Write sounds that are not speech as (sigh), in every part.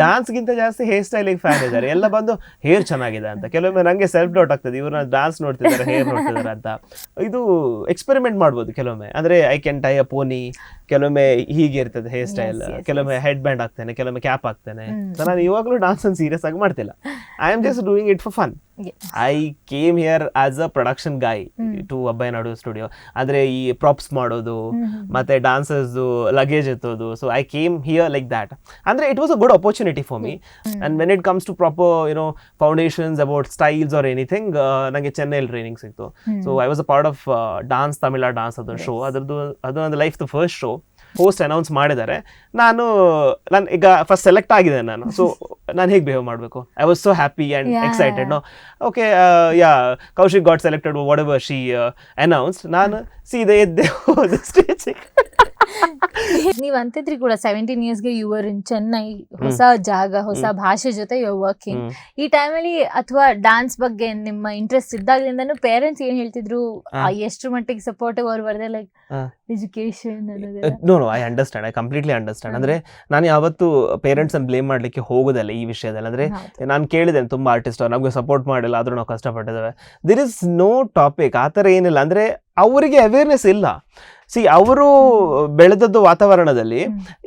Dance ಗಿಂತ ಜಾಸ್ತಿ hair ಸ್ಟೈಲಿಗೆ fan ಇದ್ದಾರೆ. ಎಲ್ಲ ಬಂದು ಹೇರ್ ಚೆನ್ನಾಗಿದೆ ಅಂತ. ಕೆಲವೊಮ್ಮೆ ನಂಗೆ ಸೆಲ್ಫ್ ಡೌಟ್ ಆಗ್ತದೆ. ಇವ್ರನ್ನ ಡಾನ್ಸ್ ನೋಡ್ತಿದ್ದಾರೆ ಹೇರ್ ನೋಡ್ತಿದ್ದಾರೆ ಅಂತ. ಇದು ಎಕ್ಸ್ಪೆರಿಮೆಂಟ್ ಮಾಡ್ಬೋದು ಕೆಲವೊಮ್ಮೆ. ಅಂದ್ರೆ I can tie a pony ಕೆಲವೊಮ್ಮೆ ಹೀಗೆ ಇರ್ತದೆ ಹೇರ್ ಸ್ಟೈಲ್ ಕೆಲವೊಮ್ಮೆ ಹೆಡ್ ಬ್ಯಾಂಡ್ ಆಗ್ತೇನೆ ಕೆಲವೊಮ್ಮೆ ಕ್ಯಾಪ್ ಆಗ್ತೇನೆ. ಸೊ ನಾನು ಇವಾಗಲೂ ಡಾನ್ಸ್ ಅನ್ನು ಸೀರಿಯಸ್ ಆಗಿ ಮಾಡ್ತಿಲ್ಲ. I am just doing it for fun I came here as a production guy to ಅಬ್ಬಾಯ್ ನಾಡು ಸ್ಟುಡಿಯೋ ಅಂದ್ರೆ ಈ ಪ್ರಾಪ್ಸ್ ಮಾಡೋದು. ಮತ್ತೆ dancers luggage ಎತ್ತೋದು. So I came here like that ಅಂದ್ರೆ it was a good opportunity for me and when it comes to proper you know foundations about styles or anything ನನಗೆ ಚೆನ್ನೈಲಿ training ಸಿಕ್ತು. So I was a part of dance Tamil dance ಅದೊಂದು show ಅದ್ರದ್ದು ಅದು ನನ್ನ life the first show host announce ಮಾಡಿದ್ದಾರೆ. ನಾನು ನಾನು ಈಗ ಫಸ್ಟ್ ಸೆಲೆಕ್ಟ್ ಆಗಿದೆ ನಾನು. ಸೊ ನಾನು ಹೇಗೆ ಬಿಹೇವ್ ಮಾಡಬೇಕು? I was so happy and excited no okay yeah Kaushik got selected whatever she announced ನಾನು ಸೀದಾ ಎದ್ದೆ ಹೋದ ಸ್ಟೇಜಿಗೆ (laughs) (laughs) ನೀವ್ ಅಂತಿದ್ರಿ ಕೂಡ ಸೆವೆಂಟೀನ್ ಇಯರ್ಸ್ಗೆ ಯುವರ್ ಇನ್ ಚೆನ್ನೈ ಹೊಸ ಜಾಗ ಹೊಸ ಭಾಷೆ ಜೊತೆ ಯು ವರ್ಕಿಂಗ್. ಈ ಟೈಮಲ್ಲಿ ಅಥವಾ ಡಾನ್ಸ್ ಬಗ್ಗೆ ನಿಮ್ಮ ಇಂಟ್ರೆಸ್ಟ್ ಇದ್ದಾಗಲಿಂದನೂ ಪೇರೆಂಟ್ಸ್ ಏನ್ ಹೇಳ್ತಿದ್ರು? ಆ, ಎಷ್ಟು ಮಟ್ಟಿಗೆ ಸಪೋರ್ಟ್ ಅವ್ರು ಬರ್ದೆ like. Education no no I understand I completely understand ಅಂದ್ರೆ ನಾನು ಯಾವತ್ತು ಪೇರೆಂಟ್ಸ್ ಅನ್ನು ಬ್ಲೇಮ್ ಮಾಡ್ಲಿಕ್ಕೆ ಹೋಗೋದಲ್ಲ ಈ ವಿಷಯದಲ್ಲಿ. ಅಂದ್ರೆ. ನಾನು ಕೇಳಿದೆ ತುಂಬಾ ಆರ್ಟಿಸ್ಟ್ ನಮಗೆ ಸಪೋರ್ಟ್ ಮಾಡಿಲ್ಲ ಆದ್ರೂ ನಾವು ಕಷ್ಟಪಟ್ಟಿದ್ದೇವೆ. ದಿರ್ ಇಸ್ ನೋ ಟಾಪಿಕ್ ಆ ಥರ ಏನಿಲ್ಲ. ಅಂದ್ರೆ ಅವರಿಗೆ ಅವೇರ್ನೆಸ್ ಇಲ್ಲ. ಸಿ ಅವರು ಬೆಳೆದದ್ದು ವಾತಾವರಣದಲ್ಲಿ.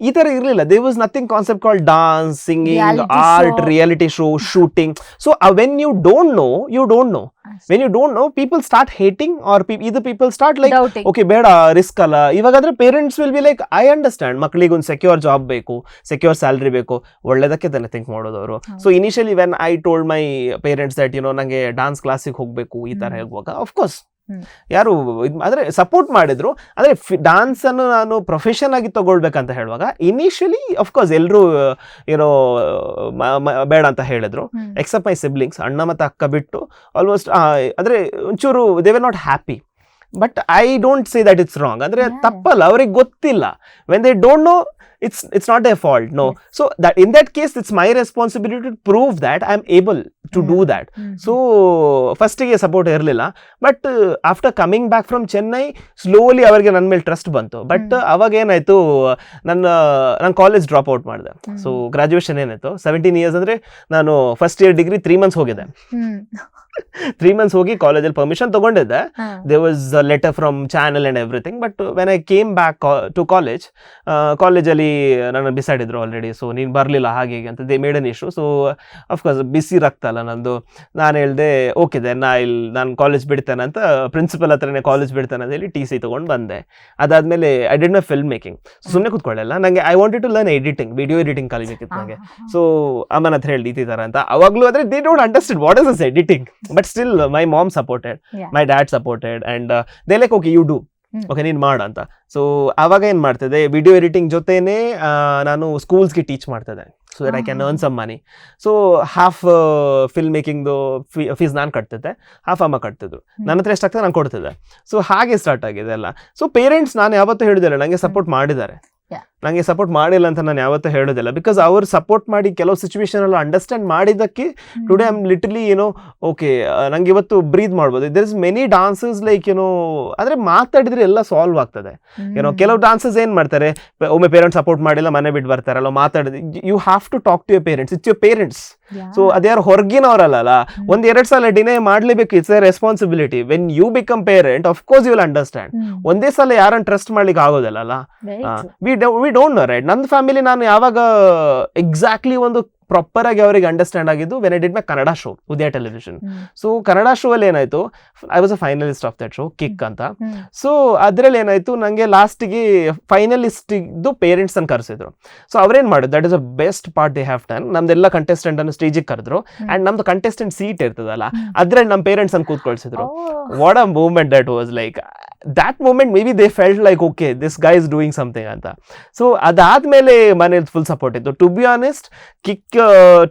ಈ ತರ ಇರಲಿಲ್ಲ they was nothing concept call dance singing art. Reality show shooting so when you don't know you don't know when you don't know people start hating or ಇದು ಪೀಪಲ್ ಸ್ಟಾರ್ಟ್ ಲೈಕ್. ಓಕೆ ಬೇಡ risk ಅಲ್ಲ ಇವಾಗಾದ್ರೆ parents will be like I understand ಮಕ್ಕಳಿಗೆ ಒಂದು secure job ಬೇಕು secure salary ಬೇಕು ಒಳ್ಳೇದಕ್ಕೆ ತಾನೆ think ಮಾಡೋದು ಅವರು. So initially when I told my parents that you know ನನಗೆ ಡಾನ್ಸ್ ಕ್ಲಾಸಿಗೆ ಹೋಗಬೇಕು ಈ ಥರ ಹೋಗುವಾಗ ಹೇಳುವಾಗ ಅಫ್ಕೋರ್ಸ್. ಯಾರು ಅಂದ್ರೆ ಸಪೋರ್ಟ್ ಮಾಡಿದ್ರು ಅಂದ್ರೆ ಡಾನ್ಸ್ ಅನ್ನು ನಾನು ಪ್ರೊಫೆಷನ್ ಆಗಿ ತಗೊಳ್ಬೇಕಂತ ಹೇಳುವಾಗ ಇನಿಷಿಯಲಿ ಅಫ್ಕೋರ್ಸ್ ಎಲ್ಲರೂ ಏನೋ ಬೇಡ ಅಂತ ಹೇಳಿದ್ರು. ಎಕ್ಸೆಪ್ಟ್ ಮೈ ಸಿಬ್ಲಿಂಗ್ಸ್ ಅಣ್ಣ ಮತ್ತು ಅಕ್ಕ ಬಿಟ್ಟು ಆಲ್ಮೋಸ್ಟ್ ಅಂದ್ರೆ ಒಂಚೂರು they were not happy but I don't say that it's wrong ಅಂದ್ರೆ. ತಪ್ಪಲ್ಲ ಅವ್ರಿಗೆ ಗೊತ್ತಿಲ್ಲ. When they don't know it's it's not a fault no so that in that case it's my responsibility to prove that I am able to do that so ಫಸ್ಟಿಗೆ support ಇರಲಿಲ್ಲ. But after coming back from Chennai slowly ಅವರಿಗೆ ನನ್ನ ಮೇಲೆ trust ಬಂತು. But ಅವಾಗ ಏನಾಯ್ತು ನನ್ನ ನಾನು ಕಾಲೇಜ್ ಡ್ರಾಪ್ ಔಟ್ ಮಾಡಿದೆ ಸೊ ಗ್ರಾಜುಯೇಷನ್ ಏನಾಯ್ತು? ಸೆವೆಂಟೀನ್ ಇಯರ್ಸ್ ಅಂದರೆ ನಾನು first year degree three months ಹೋಗಿದ್ದೆ. ಹ್ಮ್. (laughs) ತ್ರೀ ಮಂತ್ಸ್ ಹೋಗಿ ಕಾಲೇಜಲ್ಲಿ ಪರ್ಮಿಷನ್ ತಗೊಂಡಿದ್ದೆ. They was letter from channel and everything but when I came back to college ಕಾಲೇಜಲ್ಲಿ ನನ್ನ ಬಿಸಾಡಿದ್ರು ಆಲ್ರೆಡಿ ಸೊ ನೀನು ಬರಲಿಲ್ಲ ಹಾಗೆ ಹೀಗೆ ಅಂತ. They made an issue so of course ಬಿಸಿ ರಕ್ತ ಅಲ್ಲ ನಂದು. ನಾನು ಹೇಳಿದೆ ಓಕೆ ದೆನ್ ನಾ ಇಲ್ಲಿ ನಾನು ಕಾಲೇಜ್ ಬಿಡ್ತೇನೆ ಅಂತ ಪ್ರಿನ್ಸಿಪಲ್ ಹತ್ರನೇ ಕಾಲೇಜ್ ಬಿಡ್ತೇನೆ ಅಂತ ಹೇಳಿ ಟಿ ಸಿ ತೊಗೊಂಡು ಬಂದೆ. ಅದಾದಮೇಲೆ I did my film making ಸುಮ್ಮನೆ ಕೂತ್ಕೊಳ್ಳಲ್ಲ. ನನಗೆ I wanted to learn editing video editing ಕಲಿಬೇಕಿತ್ತು ನನಗೆ. ಸೊ ಅಮ್ಮನ ಹತ್ರ ಹೇಳಿ ಥರ ಅಂತ. ಅವಾಗಲೂ ಆದರೆ they don't understand what is editing but still my mom supported my dad supported and they like okay you do. Okay ನೀನು ಮಾಡ ಅಂತ. ಸೊ ಅವಾಗ ಏನು ಮಾಡ್ತಿದ್ದೆ? ವಿಡಿಯೋ ಎಡಿಟಿಂಗ್ ಜೊತೆನೇ ನಾನು ಸ್ಕೂಲ್ಸ್ಗೆ ಟೀಚ್ ಮಾಡ್ತಿದ್ದೆ. So I can. Earn some money so half film ಮೇಕಿಂಗ್ದು fees ನಾನು ಕಟ್ತಿದ್ದೆ. ಹಾಫ್ ಅಮ್ಮ ಕಟ್ತಿದ್ರು. ನನ್ನ ಹತ್ರ ಎಷ್ಟಾಗ್ತದೆ ನಾನು ಕೊಡ್ತಿದ್ದೆ. ಸೊ ಹಾಗೆ ಸ್ಟಾರ್ಟ್ ಆಗಿದೆ ಎಲ್ಲ. ಸೊ ಪೇರೆಂಟ್ಸ್ ನಾನು ಯಾವತ್ತೂ ಹೇಳಿದಿಲ್ಲ ನನಗೆ ಸಪೋರ್ಟ್ ಮಾಡಿದ್ದಾರೆ. ನನಗೆ ಸಪೋರ್ಟ್ ಮಾಡಿಲ್ಲ ಅಂತ ನಾನು ಯಾವತ್ತೂ ಹೇಳೋದಿಲ್ಲ. ಬಿಕಾಸ್ ಅವ್ರು ಸಪೋರ್ಟ್ ಮಾಡಿ ಕೆಲವು ಸಿಚುವೇಶನ್ ಎಲ್ಲ ಅಂಡರ್ಸ್ಟ್ಯಾಂಡ್ ಮಾಡಿದ್ದಕ್ಕೆ ಟುಡೇ ಐಮ್ ಲಿಟ್ರಲಿ ಏನೋ ಓಕೆ ನಂಗೆ ಇವತ್ತು ಬ್ರೀದ್ ಮಾಡ್ಬೋದು. There is many dances like ಏನೋ ಅಂದರೆ ಮಾತಾಡಿದ್ರೆ ಎಲ್ಲ ಸಾಲ್ವ್ ಆಗ್ತದೆ. ಏನೋ. ಕೆಲವು ಡಾನ್ಸಸ್ ಏನು ಮಾಡ್ತಾರೆ ಒಮ್ಮೆ ಪೇರೆಂಟ್ಸ್ ಸಪೋರ್ಟ್ ಮಾಡಿಲ್ಲ ಮನೆ ಬಿಟ್ಟು ಬರ್ತಾರಲ್ಲ ಮಾತಾಡಿದ್ರೆ you have to talk to your parents it's your parents. So ಅದ್ಯಾರು ಹೊರಗಿನವರಲ್ಲ ಒಂದು ಎರಡ್ ಸಲ ಡಿನೇ ಮಾಡ್ಲೇಬೇಕು. It's a responsibility when you become parent of course you will understand ಒಂದೇ ಸಲ ಯಾರನ್ನ ಟ್ರಸ್ಟ್ ಮಾಡ್ಲಿಕ್ಕೆ ಆಗೋದಿಲ್ಲ we true. We don't know right ನನ್ನ ಫ್ಯಾಮಿಲಿ ನಾನು ಯಾವಾಗ ಎಕ್ಸಾಕ್ಟ್ಲಿ ಒಂದು ಪ್ರಾಪರ್ ಆಗಿ ಅವರಿಗೆ ಅಂಡರ್ಸ್ಟ್ಯಾಂಡ್ ಆಗಿದ್ದು when I did my Kannada show Udaya television. So Kannada show ಅಲ್ಲಿ ಏನಾಯ್ತು I was a finalist of that show kick ಅಂತ. ಸೊ ಅದರಲ್ಲಿ ಏನಾಯ್ತು ನನಗೆ ಲಾಸ್ಟಿಗೆ ಫೈನಲಿಸ್ಟಿದ್ದು ಪೇರೆಂಟ್ಸ್ ಅನ್ನು ಕರೆಸಿದ್ರು. ಸೊ ಅವ್ರೇನು ಮಾಡಿದ್ರು that is a best part they have done ನಮ್ದೆಲ್ಲ ಕಂಟೆಸ್ಟೆಂಟ್ ಅನ್ನು ಸ್ಟೇಜಿಗೆ ಕರೆದ್ರು. ಅಂಡ್ ನಮ್ದು ಕಂಟೆಸ್ಟೆಂಟ್ ಸೀಟ್ ಇರ್ತದಲ್ಲ. ಅದ್ರಲ್ಲಿ ನಮ್ಮ ಪೇರೆಂಟ್ಸ್ ಅನ್ನು ಕೂತ್ಕೊಳ್ಸಿದ್ರು. What a moment that was like that moment may be they felt like okay this guy is doing something ಅಂತ. ಸೊ ಅದಾದ್ಮೇಲೆ ಮನೇಲಿ ಫುಲ್ ಸಪೋರ್ಟ್ ಇತ್ತು. To be honest kick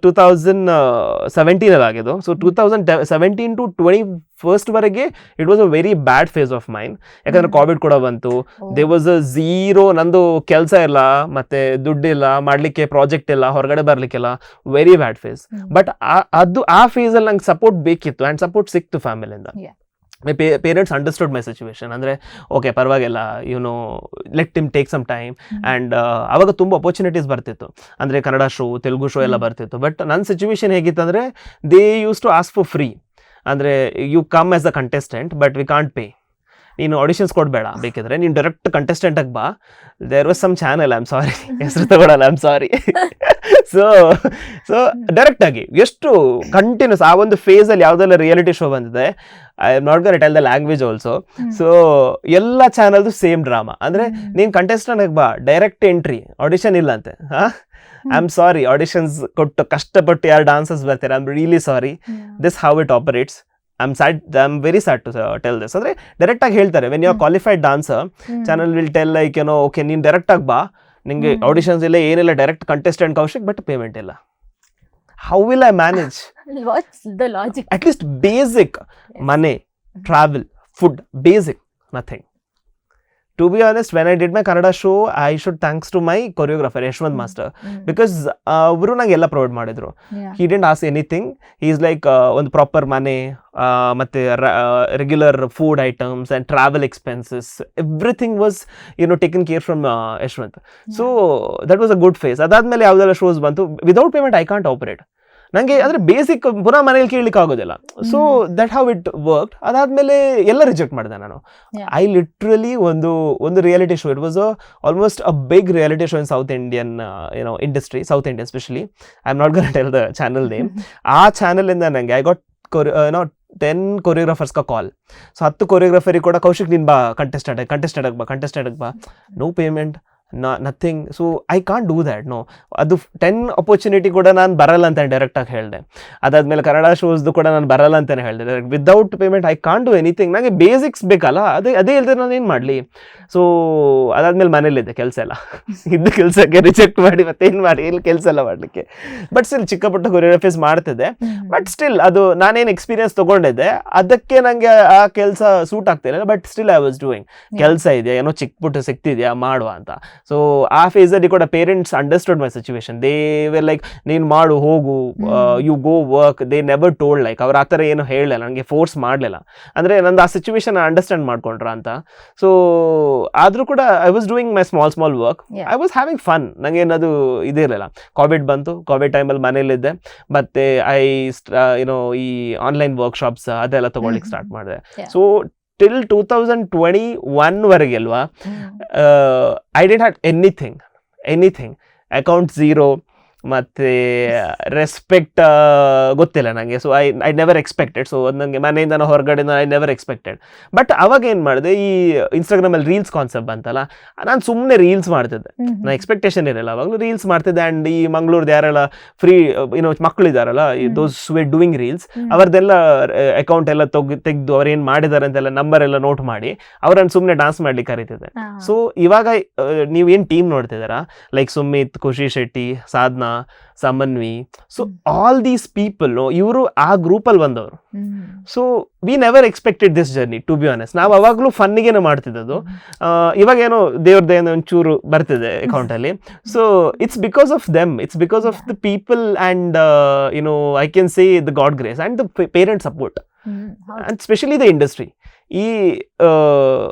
two thousand ಸೆವೆಂಟೀನಲ್ಲಿ ಆಗಿದ್ದು so two thousand seventeen to twenty first ವರೆಗೆ it was a very bad phase of mine ಯಾಕಂದ್ರೆ Covid ಕೂಡ ಬಂತು. They was a zero ನಂದು ಕೆಲಸ ಇಲ್ಲ ಮತ್ತೆ ದುಡ್ಡಿಲ್ಲ ಮಾಡ್ಲಿಕ್ಕೆ ಪ್ರಾಜೆಕ್ಟ್ ಇಲ್ಲ ಹೊರಗಡೆ ಬರಲಿಕ್ಕಿಲ್ಲ. Very bad phase. ಬಟ್ ಅದು ಆ ಫೇಸಲ್ಲಿ ನಂಗೆ ಸಪೋರ್ಟ್ ಬೇಕಿತ್ತು. ಆ್ಯಂಡ್ ಸಪೋರ್ಟ್ ಸಿಕ್ತು ಫ್ಯಾಮಿಲಿಯಿಂದ. My pay parents understood my situation ಅಂದರೆ ಓಕೆ ಪರವಾಗಿಲ್ಲ no let him take some time and ಅವಾಗ ತುಂಬ ಅಪರ್ಚುನಿಟೀಸ್ ಬರ್ತಿತ್ತು. ಅಂದರೆ ಕನ್ನಡ ಶೋ ತೆಲುಗು ಶೋ ಎಲ್ಲ. ಬರ್ತಿತ್ತು. ಬಟ್ ನನ್ನ situation ಹೇಗಿತ್ತಂದರೆ they used to ask for free ಅಂದರೆ you come as a contestant but we can't pay ನೀನು ಆಡಿಷನ್ಸ್ ಕೊಡಬೇಡ ಬೇಕಿದ್ರೆ ನೀನು ಡೈರೆಕ್ಟ್ ಕಂಟೆಸ್ಟೆಂಟಾಗಿ ಬಾ. There was some channel I am sorry ಹೆಸರು ತಗೊಳಲ್ಲ I am sorry so so ಡೈರೆಕ್ಟಾಗಿ ಎಷ್ಟು ಕಂಟಿನ್ಯೂಸ್ ಆ ಒಂದು ಫೇಸಲ್ಲಿ ಯಾವುದೆಲ್ಲ ರಿಯಾಲಿಟಿ ಶೋ ಬಂದಿದೆ I am not gonna tell the language also. So ಎಲ್ಲ ಚಾನಲ್ದು ಸೇಮ್ ಡ್ರಾಮಾ ಅಂದರೆ. ನೀನು ಕಂಟೆಸ್ಟೆಂಟ್ ಬಾ ಡೈರೆಕ್ಟ್ ಎಂಟ್ರಿ ಆಡಿಷನ್ ಇಲ್ಲ ಅಂತೆ ಐ ಆಮ್ ಸಾರಿ ಆಡಿಷನ್ಸ್ ಕೊಟ್ಟು ಕಷ್ಟಪಟ್ಟು ಯಾರು ಡಾನ್ಸರ್ಸ್ ಬರ್ತಾರೆ I am really sorry this how it operates I am sad I am very sad to tell this ಅಂದರೆ ಡೈರೆಕ್ಟಾಗಿ ಹೇಳ್ತಾರೆ when you are. Qualified dancer channel will tell like ಏನೋ okay ನೀನು ಡೈರೆಕ್ಟಾಗಿ ಬಾ. ನಿಂಗೆ ಹ್ಮ್. ಆಡಿಷನ್ಸ್ ಇಲ್ಲ ಏನಿಲ್ಲ direct contestant Kaushik but payment ಇಲ್ಲ. How will I manage at the logic at least basic basic travel, food, basic, nothing. To be honest, when I did my Kannada show, I should thanks to my choreographer, Yashwant Mm. Master, because ಅವರು ನಂಗೆ ಎಲ್ಲ provide ಮಾಡಿದ್ರು. He didn't as anything is like ಒಂದು proper ಮನೆ ಮತ್ತು ಮತ್ತೆ regular food items and travel expenses everything was you know taken care from Yashwant so that was a good phase ಅದಾದ್ಮೇಲೆ ಯಾವ್ದೆಲ್ಲ ಶೋಸ್ ಬಂತು. Without payment I can't operate ನನಗೆ ಅಂದರೆ basic ಪುನಃ ಮನೇಲಿ ಕೇಳಲಿಕ್ಕೆ ಆಗೋದಿಲ್ಲ. So that how it work ಅದಾದ್ಮೇಲೆ ಎಲ್ಲ ರಿಜೆಕ್ಟ್ ಮಾಡಿದೆ ನಾನು. ಐ ಲಿಟ್ರಲಿ ಒಂದು ಒಂದು reality show it was almost a big reality show in south Indian ಏನೋ industry south Indian specially I am not gonna tell the channel name ಆ ಚಾನಲಿಂದ ನನಗೆ ಐ ಗಾಟ್ ನೋ ಟೆನ್ ಕ call so ಹತ್ತು ಕೊರಿಯೋಗ್ರಾಫರಿಗೆ ಕೂಡ ಕೌಶಿಕ್ ನಿನ್ ಬಾ ಕಂಟೆಸ್ಟೆಂಟ್ ಕಂಟೆಸ್ಟೆಂಟ್ ಬಾ ಕಂಟೆಸ್ಟೆಂಟ್ ಬಾ. No payment nothing so I can't do that no ಅದು ಟೆನ್ ಅಪರ್ಚುನಿಟಿ ಕೂಡ ನಾನು ಬರಲ್ಲ ಅಂತ ಡೈರೆಕ್ಟಾಗಿ ಹೇಳಿದೆ. ಅದಾದಮೇಲೆ ಕನ್ನಡ ಶೋಸ್ದು ಕೂಡ ನಾನು ಬರಲ್ಲ ಅಂತಲೇ ಹೇಳಿದೆ. Without payment I can't do anything ನನಗೆ ಬೇಸಿಕ್ಸ್ ಬೇಕಲ್ಲ ಅದೇ ಅದೇ ಹೇಳ್ದೆ ನಾನು ಏನು ಮಾಡಲಿ? ಸೊ ಅದಾದ್ಮೇಲೆ ಮನೇಲಿದ್ದೆ ಕೆಲಸ ಎಲ್ಲ. (laughs) ಇದ್ದ ಕೆಲಸಕ್ಕೆ ರಿಜೆಕ್ಟ್ ಮಾಡಿ ಮತ್ತೇನು ಮಾಡಿ? ಇಲ್ಲಿ ಕೆಲಸ ಎಲ್ಲ ಮಾಡಲಿಕ್ಕೆ? ಬಟ್ ಸ್ಟಿಲ್ ಚಿಕ್ಕ ಪುಟ್ಟ ಕೊರಿಯೋಗ್ರಫೀಸ್ ಮಾಡ್ತಿದ್ದೆ ಬಟ್ ಸ್ಟಿಲ್ ಅದು ನಾನೇನು ಎಕ್ಸ್ಪೀರಿಯನ್ಸ್ ತೊಗೊಂಡಿದ್ದೆ. ಅದಕ್ಕೆ ನನಗೆ ಆ ಕೆಲಸ ಸೂಟ್ ಆಗ್ತಿಲ್ಲ but still I was doing ಕೆಲಸ ಇದೆಯಾ? ಏನೋ ಚಿಕ್ಕ ಪುಟ್ಟ ಸಿಕ್ತಿದೆಯಾ? ಮಾಡುವ ಅಂತ. ಸೊ ಆ ಫೇಸಲ್ಲಿ ಕೂಡ parents understood my situation they were like ನೀನು ಮಾಡು ಹೋಗು you go work they never told like ಅವ್ರು ಆ ಥರ ಏನು ಹೇಳಲಿಲ್ಲ ನನಗೆ ಫೋರ್ಸ್ ಮಾಡಲಿಲ್ಲ. ಅಂದರೆ ನಂದು ಆ ಸಿಚುವೇಶನ್ ಅಂಡರ್ಸ್ಟ್ಯಾಂಡ್ ಮಾಡ್ಕೊಂಡ್ರ ಅಂತ. ಸೊ ಆದರೂ ಕೂಡ I was doing my small small work. I was having fun ನನಗೆ ಏನದು ಇದಿರಲಿಲ್ಲ ಕೋವಿಡ್ ಬಂತು ಕೋವಿಡ್ ಟೈಮಲ್ಲಿ ಮನೇಲಿದ್ದೆ ಮತ್ತೆ ಐ ಏನೋ ಈ ಆನ್ಲೈನ್ ವರ್ಕ್ಶಾಪ್ಸ್ ಅದೆಲ್ಲ ತಗೊಳ್ಳಿಕ್ಕೆ. ಸ್ಟಾರ್ಟ್ ಮಾಡಿದೆ. So till two thousand twenty ಒನ್ವರೆಗೆ ಅಲ್ವಾ? I didn't had anything anything account zero ಮತ್ತು ರೆಸ್ಪೆಕ್ಟ್ ಗೊತ್ತಿಲ್ಲ ನನಗೆ so I I never expected so ನನಗೆ ಮನೆಯಿಂದ ಹೊರಗಡೆ ಐ ನೆವರ್ ಎಕ್ಸ್ಪೆಕ್ಟೆಡ್ ಬಟ್ ಅವಾಗ ಏನು ಮಾಡಿದೆ ಈ ಇನ್ಸ್ಟಾಗ್ರಾಮಲ್ಲಿ ರೀಲ್ಸ್ ಕಾನ್ಸೆಪ್ಟ್ ಬಂತಲ್ಲ ನಾನು ಸುಮ್ಮನೆ ರೀಲ್ಸ್ ಮಾಡ್ತಿದ್ದೆ. ನಾನು ಎಕ್ಸ್ಪೆಕ್ಟೇಷನ್ ಇರಲ್ಲ ಅವಾಗಲೂ ರೀಲ್ಸ್ ಮಾಡ್ತಿದ್ದೆ. ಆ್ಯಂಡ್ ಈ ಮಂಗಳೂರ್ದು ಯಾರೆಲ್ಲ ಫ್ರೀ ಏನೋ hmm. Those we doing reels ಅವ್ರದ್ದೆಲ್ಲ ಅಕೌಂಟ್ ಎಲ್ಲ ತೆಗ್ ತೆಗೆದು ಅವ್ರು ಏನು ಮಾಡಿದ್ದಾರೆ ಅಂತೆಲ್ಲ ನಂಬರ್ ಎಲ್ಲ ನೋಟ್ ಮಾಡಿ ಅವರನ್ನು ಸುಮ್ಮನೆ ಡಾನ್ಸ್ ಮಾಡ್ಲಿಕ್ಕೆ ಕರೀತಿದ್ದೆ. ಸೊ ಇವಾಗ ನೀವು ಏನು ಟೀಮ್ ನೋಡ್ತಿದ್ದೀರಾ? Like Sumit Khushi Shetty Sadhana Samanvi. So. All these people ಇವರು ಆ ಗ್ರೂಪಲ್ಲಿ ಬಂದವರು. So we never expected this journey to be honest ನಾವು ಅವಾಗಲೂ ಫನ್ನಿಗೇನೆ ಮಾಡ್ತಿದ್ದದು ಇವಾಗ ಏನೋ ದೇವ್ರದ್ದು ಏನೋ ಒಂಚೂರು ಬರ್ತಿದೆ ಅಕೌಂಟಲ್ಲಿ so it's because of them it's because of the people and you know I can say the God grace and the parent support and specially the industry ಈ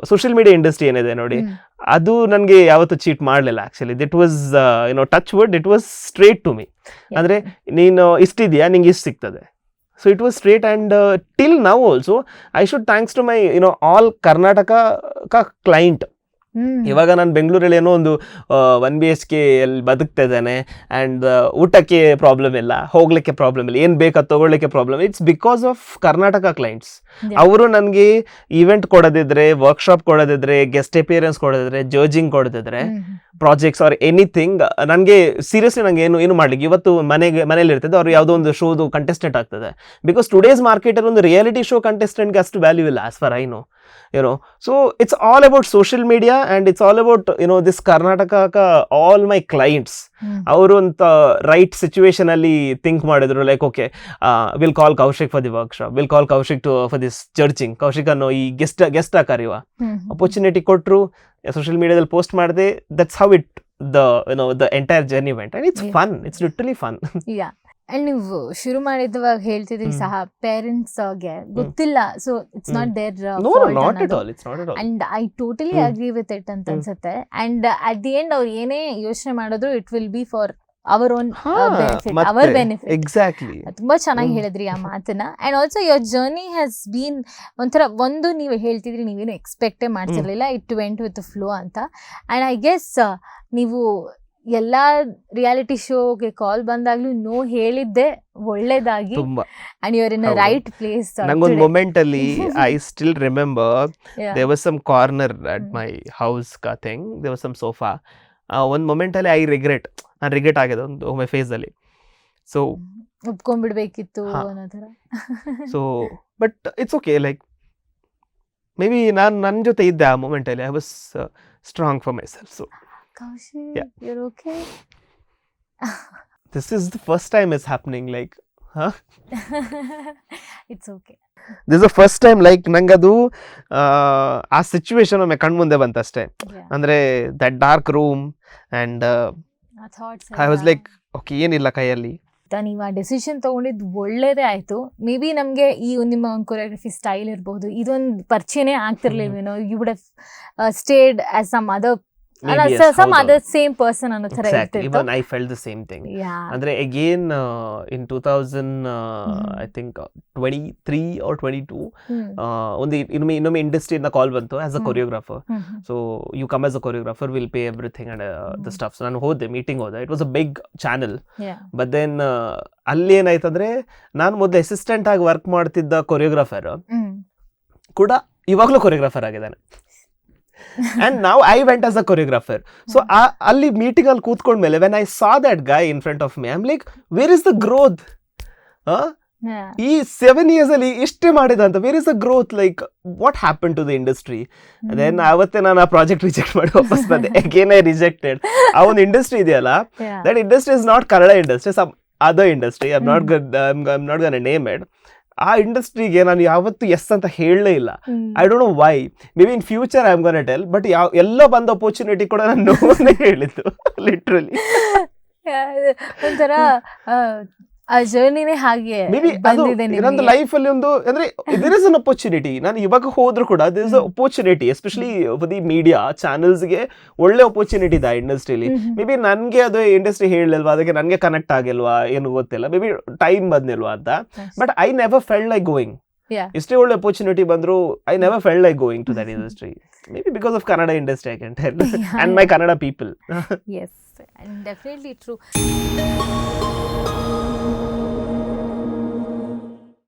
ಸೋಷಿಯಲ್ ಮೀಡಿಯಾ ಇಂಡಸ್ಟ್ರಿ ಏನಿದೆ ನೋಡಿ ಅದು ನನಗೆ ಯಾವತ್ತೂ ಚೀಟ್ ಮಾಡಲಿಲ್ಲ actually that was you know touch wood it was straight to me ಅಂದರೆ ನೀನು ಇಷ್ಟಿದೆಯಾ ನಿಂಗೆ ಇಷ್ಟು ಸಿಗ್ತದೆ. So it was straight and till now also I should thanks to my you know all Karnataka client ಇವಾಗ ನಾನು ಬೆಂಗಳೂರಲ್ಲಿ ಏನೋ ಒಂದು ಒನ್ ಬಿ ಎಚ್ ಕೆ ಅಲ್ಲಿ ಬದುಕ್ತಾ ಇದ್ದಾನೆ ಆ್ಯಂಡ್ ಊಟಕ್ಕೆ ಪ್ರಾಬ್ಲಮ್ ಇಲ್ಲ ಹೋಗ್ಲಿಕ್ಕೆ ಪ್ರಾಬ್ಲಮ್ ಇಲ್ಲ ಏನು ಬೇಕಾ ತಗೊಳ್ಳಿಕ್ಕೆ problem it's because of Karnataka clients ಅವರು ನನಗೆ ಈವೆಂಟ್ ಕೊಡೋದಿದ್ರೆ ವರ್ಕ್ಶಾಪ್ ಕೊಡೋದಿದ್ರೆ ಗೆಸ್ಟ್ ಅಪಿಯರೆನ್ಸ್ ಕೊಡೋದಿದ್ರೆ ಜರ್ಜಿಂಗ್ ಕೊಡೋದಿದ್ರೆ ಪ್ರಾಜೆಕ್ಟ್ಸ್ ಆರ್ ಎನಿಥಿಂಗ್ ನನಗೆ ಸೀರಿಯಸ್ಲಿ ನನಗೆ ಏನು ಏನು ಮಾಡ್ಲಿಕ್ಕೆ ಇವತ್ತು ಮನೆಗೆ ಮನೇಲಿ ಇರ್ತದೆ ಅವ್ರು ಯಾವುದೋ ಒಂದು ಶೋದು ಕಂಟೆಸ್ಟೆಂಟ್ ಆಗ್ತದೆ. ಬಿಕಾಸ್ ಟುಡೇಸ್ ಮಾರ್ಕೆಟಲ್ಲಿ ಒಂದು ರಿಯಾಲಿಟಿ ಶೋ ಕಂಟೆಸ್ಟೆಂಟ್ಗೆ ಅಷ್ಟು ವ್ಯಾಲ್ಯೂ ಇಲ್ಲ ಆಸ್ ಫಾರ್ ಐ ನೋ ಏನೋ so it's all about social media and it's all about you know this Karnataka all my clients ಅವರು ಅಂತ ರೈಟ್ ಸಿಚುವೇಶನ್ ಅಲ್ಲಿ ಥಿಂಕ್ ಮಾಡಿದ್ರು like okay will call Kaushik for the workshop will call Kaushik to for this judging Kaushik ಅನ್ನೋ ಈ guest guest ಕರೆಯುವ opportunity ಕೊಟ್ಟರು social ಮೀಡಿಯಾದಲ್ಲಿ post ಮಾಡಿದೆ that's how it the know the entire journey went and it's. Fun it's literally fun and ನೀವು ಶುರು ಮಾಡಿದವಾಗ ಹೇಳ್ತಿದ್ರಿ ಸಹ ಪೇರೆಂಟ್ಸ್ಗೆ ಗೊತ್ತಿಲ್ಲ. So it's not there and I totally. Agree with it ಅಂತ. ಅನ್ಸುತ್ತೆ. ಅಂಡ್ ಅಟ್ ದಿ ಎಂಡ್ ಅವ್ರು ಏನೇ ಯೋಚನೆ ಮಾಡಿದ್ರು it will be for our own benefit our benefit exactly ತುಂಬಾ ಚೆನ್ನಾಗಿ ಹೇಳಿದ್ರಿ ಆ ಮಾತನ್ನ. And also your journey has been ಒಂಥರ ಒಂದು ನೀವು ಹೇಳ್ತಿದ್ರಿ ನೀವೇನು ಎಕ್ಸ್ಪೆಕ್ಟೇ ಮಾಡ್ತಿರ್ಲಿಲ್ಲ. ಇಟ್ ವೆಂಟ್ ವಿತ್ ಫ್ಲೋ ಅಂತ. ಅಂಡ್ ಐ ಗೆಸ್ ನೀವು ಎಲ್ಲಾ ರಿಯಾಲಿಟಿ ಶೋಗೆ ಕಾಲ್ ಬಂದಾಗ್ಲೂ ನೋ ಹೇಳಿದ್ದೆ ಒಳ್ಳೇದಾಗಿ ತುಂಬಾ. ಅಂಡ್ ಯುವರ್ ಇನ್ ಹೌದು. ರೈಟ್ ಪ್ಲೇಸ್ ನಂಗೊಂದು ಮೊಮೆಂಟ್ ಅಲ್ಲಿ I still remember they there was some corner at. My house thing there was some sofa ಒಂದು ಮೊಮೆಂಟ್ ಅಲ್ಲಿ ಐ ರಿಗ್ರೆಟ್ ನಾನು ರಿಗ್ರೆಟ್ ಆಗಿದೆ ಒಂದು ಮೈ ಫೇಸ್ ಅಲ್ಲಿ. So ಒಪ್ಕೊಂಡ್ಬಿಡ್ಬೇಕಿತ್ತು so but it's okay like maybe ನಾನು ನನ್ನ ಜೊತೆ ಇದ್ದೆ ಆ ಮೊಮೆಂಟಲ್ಲಿ ಅಲ್ಲಿ. I was strong for myself so Kaushik Yeah. you're okay? This is the first time is like, like it's okay this the first time like ನಂಗದು ಆ, ಆ situation ಒಮ್ಮೆ ಕಣ್ಮುಂದೆ ಬಂತಷ್ಟೇ. ಅಂದ್ರೆ that dark room thoughts I was like okay ಏನಿಲ್ಲ ಕೈಯಲ್ಲಿ. ನೀವು ಆ ಡೆಸಿಷನ್ ತಗೊಂಡಿದ್ದು ಒಳ್ಳೇದೇ ಆಯ್ತು. ಮೇ ಬಿ ನಮಗೆ ಈ ಒಂದ್ ನಿಮ್ಮ ಒಂದು ಕೊರಿಯೋಗ್ರಫಿ ಸ್ಟೈಲ್ ಇರ್ಬೋದು. ಇದೊಂದು ಪರಿಚಯನೇ ಆಗ್ತಿರ್ಲಿಲ್ವೇನೋ? You would stayed as some other in two thousand Mhm. I think twenty three or twenty two hmm ಒಂದು ಇನ್ನೊಮ್ಮೆ ಇನ್ನೊಮ್ಮೆ ಇಂಡಸ್ಟ್ರಿಯಿಂದ ಕಾಲ್ ಬಂತು as a. Choreographer. So you come as a choreographer will pay everything and the stuffs ನಾನು ಹೋದೆ meeting ಹೋದೆ. It was a big channel Yeah. But then ಅಲ್ಲಿ ಏನಾಯ್ತಂದ್ರೆ ನಾನು ಮೊದಲು ಅಸಿಸ್ಟೆಂಟ್ ಆಗಿ ವರ್ಕ್ ಮಾಡ್ತಿದ್ದ ಕೊರಿಯೋಗ್ರಾಫರ್ ಕೂಡ ಇವಾಗಲೂ ಕೊರಿಯೋಗ್ರಾಫರ್ ಆಗಿದ್ದಾನೆ. ಅಂಡ್ ನಾವು I went as a choreographer so ಅಲ್ಲಿ ಮೀಟಿಂಗ್ ಅಲ್ಲಿ ಕೂತ್ಕೊಂಡ್ಮೇಲೆ when I saw that guy in front of me I'm like where is the growth. ಈ ಸೆವೆನ್ ಇಯರ್ಸ್ ಅಲ್ಲಿ ಇಷ್ಟೇ ಮಾಡಿದ ಅಂತ where is a growth like what happen to the industry then ಅವತ್ತೇ ನಾನು ಆ ಪ್ರಾಜೆಕ್ಟ್ ರಿಜೆಕ್ಟ್ ಮಾಡಿ ವಾಪಸ್ ಬಂದೆ. ಅಗೇನ್ ಐ ರಿಜೆಕ್ಟೆಡ್ ಆ ಒಂದು ಇಂಡಸ್ಟ್ರಿ ಇದೆಯಲ್ಲ. That industry is not Kannada industry some other industry I not not gonna name it ಆ ಇಂಡಸ್ಟ್ರಿಗೆ ನಾನು ಯಾವತ್ತೂ ಎಸ್ ಅಂತ ಹೇಳಲೇ ಇಲ್ಲ. I don't know why maybe in future I am gonna tell but ಯಾವ ಎಲ್ಲ ಬಂದ ಅಪರ್ಚುನಿಟಿ ಕೂಡ ನಾನು ನೋವನ್ನೇ ಹೇಳಿದ್ದು (laughs) ಲಿಟ್ರಲಿ (laughs) ಒಂಥರ ಆ, ಜರ್ನಿನೇ ಹಾಗೆ ಅದು ಲೈಫ್ ಅಲ್ಲಿ ಒಂದು ಅಂದ್ರೆ ದಿರ್ ಇಸ್ ಅನ್ ಅಪರ್ಚುನಿಟಿ ನಾನು ಇವಾಗ ಹೋದ್ರು ಕೂಡ this is opportunity especially the media ಚಾನೆಲ್ಸ್ಗೆ ಒಳ್ಳೆ ಅಪರ್ಚುನಿಟಿ ಇದೆ ಆ ಇಂಡಸ್ಟ್ರಿಲಿ ಮೇ ಬಿ ನನಗೆ ಅದು ಇಂಡಸ್ಟ್ರಿ ಹೇಳಿಲ್ವಾ ಅದಕ್ಕೆ ನನಗೆ ಕನೆಕ್ಟ್ ಆಗಿಲ್ವಾ ಏನು ಗೊತ್ತಿಲ್ಲ. ಮೇ ಬಿ ಟೈಮ್ ಬಂದಿಲ್ವಾ ಅಂತ. But I never felt like going. ಎಷ್ಟೇ ಒಳ್ಳೆ ಅಪರ್ಚುನಿಟಿ ಬಂದ್ರು I never felt like going to that industry maybe because of Kannada industry I can tell and my Kannada people yes definitely true